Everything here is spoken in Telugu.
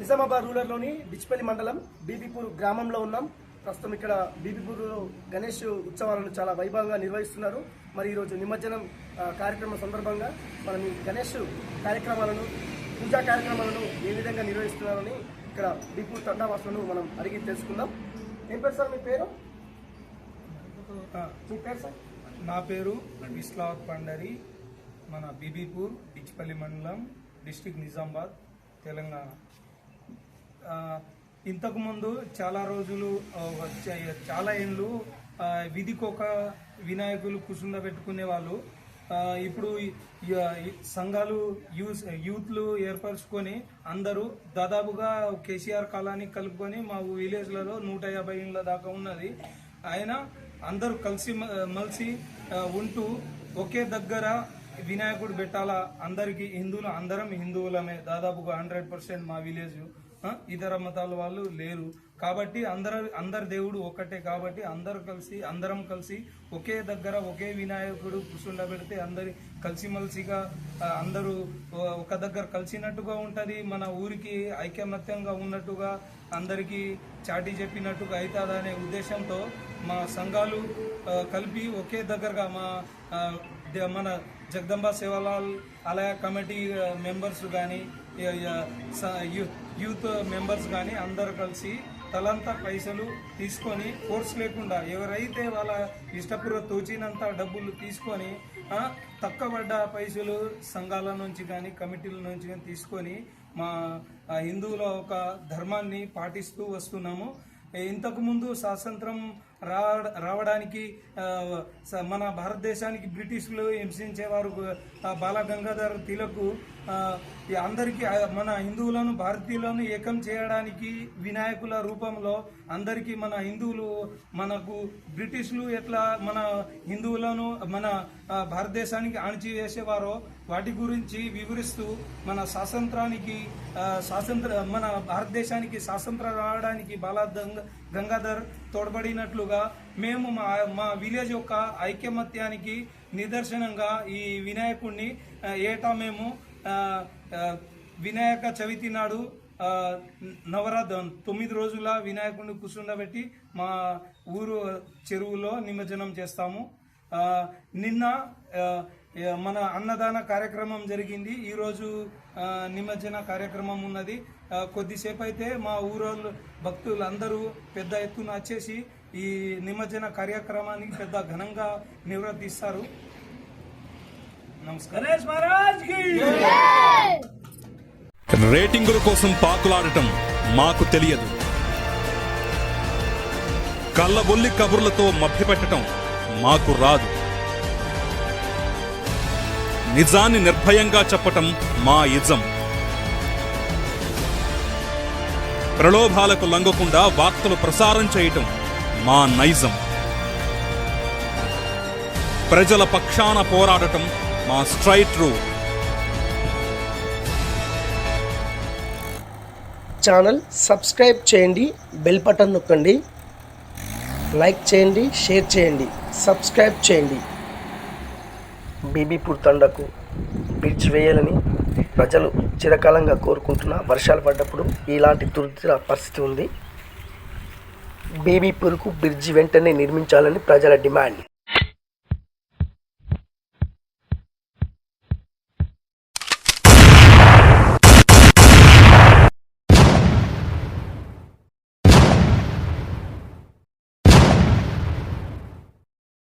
నిజామాబాద్ రూరల్లోని బిచ్పల్లి మండలం బీబీపూర్ గ్రామంలో ఉన్నాం. ప్రస్తుతం ఇక్కడ బీబీపూర్లో గణేష్ ఉత్సవాలను చాలా వైభవంగా నిర్వహిస్తున్నారు. మరి ఈరోజు నిమజ్జనం కార్యక్రమం సందర్భంగా మనం ఈ గణేష్ కార్యక్రమాలను పూజా కార్యక్రమాలను ఏ విధంగా నిర్వహిస్తున్నారని ఇక్కడ బీపూర్ తండావాసులను మనం అడిగి తెలుసుకుందాం. ఏం పేరు సార్ మీ పేరు? మీ పేరు సార్? నా పేరు విస్లావత్ పండరి మన బీబీపూర్ బిచ్పల్లి మండలం డిస్టిక్ నిజామాబాద్ తెలంగాణ. ఇంతకుముందు చాలా రోజులు వచ్చే చాలా ఏళ్ళు ఆ, విధికి ఒక వినాయకులు వాళ్ళు. ఇప్పుడు సంఘాలు యూస్ యూత్లు ఏర్పరచుకొని అందరూ దాదాపుగా కేసీఆర్ కాలాన్ని కలుపుకొని మా విలేజ్లలో నూట యాభై ఇండ్ల దాకా ఉన్నది. ఆయన అందరూ కలిసి మలిసి ఉంటూ ఒకే దగ్గర వినాయకుడు పెట్టాలా అందరికీ హిందువులు అందరం హిందువులమే. దాదాపుగా హండ్రెడ్ పర్సెంట్ మా విలేజ్ ఇతర మతాల వాళ్ళు లేరు. కాబట్టి అందరు అందరి దేవుడు ఒక్కటే. కాబట్టి అందరూ కలిసి అందరం కలిసి ఒకే దగ్గర ఒకే వినాయకుడు కూర్చుండబెడితే అందరి కలిసిమలిసిగా అందరూ ఒక దగ్గర కలిసినట్టుగా ఉంటుంది. మన ఊరికి ఐకమత్యంగా ఉన్నట్టుగా అందరికీ చాటి చెప్పినట్టుగా అవుతుంది అనే ఉద్దేశంతో మా సంఘాలు కలిపి ఒకే దగ్గరగా మా మన జగదంబ సేవాలాల్ ఆలయ కమిటీ మెంబర్స్ కానీ యూత్ మెంబర్స్ కానీ అందరు కలిసి తలంతా పైసలు తీసుకొని కోర్స్ లేకుండా ఎవరైతే వాళ్ళ ఇష్టపూర్వ తోచినంత డబ్బులు తీసుకొని తక్కువబడ్డ పైసలు సంఘాల నుంచి కానీ కమిటీల నుంచి కానీ తీసుకొని మా హిందువుల ఒక ధర్మాన్ని పాటిస్తూ వస్తున్నాము. ఇంతకుముందు స్వాతంత్రం రావడానికి స- మన భారతదేశానికి బ్రిటిష్లు హింసించేవారు బాల గంగాధర్ తిలకు అందరికీ మన హిందువులను భారతీయులను ఏకం చేయడానికి వినాయకుల రూపంలో అందరికీ మన హిందువులు మనకు బ్రిటిష్లు ఎట్లా మన హిందువులను మన భారతదేశానికి అణచివేసేవారో వాటి గురించి వివరిస్తూ మన స్వాతంత్రానికి స్వాతంత్ర మన భారతదేశానికి స్వాతంత్రం రావడానికి బాలా గంగ- గంగాధర్ తోడ్పడినట్లుగా మేము మా మా విలేజ్ యొక్క ఐకమత్యానికి నిదర్శనంగా ఈ వినాయకుడిని ఏటా మేము వినాయక చవితి నాడు ఆ, నవరాత్రి తొమ్మిది రోజుల వినాయకుడిని కూర్చుండబెట్టి మా ఊరు చెరువులో నిమజ్జనం చేస్తాము. నిన్న మన అన్నదాన కార్యక్రమం జరిగింది. ఈరోజు నిమజ్జన కార్యక్రమం ఉన్నది. కొద్దిసేపు అయితే మా ఊరోళ్ళు భక్తులు అందరూ పెద్ద ఎత్తున వచ్చేసి ఈ నిమజ్జన కార్యక్రమానికి పెద్ద ఘనంగా నిర్వర్తిస్తారు. నమస్కారం. రేటింగుల కోసం పాకులాడటం మాకు తెలియదు. కళ్ళబొల్లి కబుర్లతో మభ్యపెట్టటం మాకు రాదు. నిజాన్ని నిర్భయంగా చెప్పటం మా ఇజం. ప్రలోభాలకు లంగకుండా వార్తలు ప్రసారం చేయటం మా నైజం. ప్రజల పక్షాన పోరాడటం మా స్ట్రైట్ రూ ఛానల్ సబ్స్క్రైబ్ చేయండి బెల్ బటన్ నొక్కండి లైక్ చేయండి షేర్ చేయండి సబ్స్క్రైబ్ చేయండి. బీబీపూర్ తండకు బ్రిడ్జ్ వేయాలని ప్రజలు చిరకాలంగా కోరుకుంటున్న వర్షాలు పడ్డప్పుడు ఇలాంటి దుర్దిర పరిస్థితి ఉంది. బీబీపూర్కు బ్రిడ్జ్ వెంటనే నిర్మించాలని ప్రజల డిమాండ్.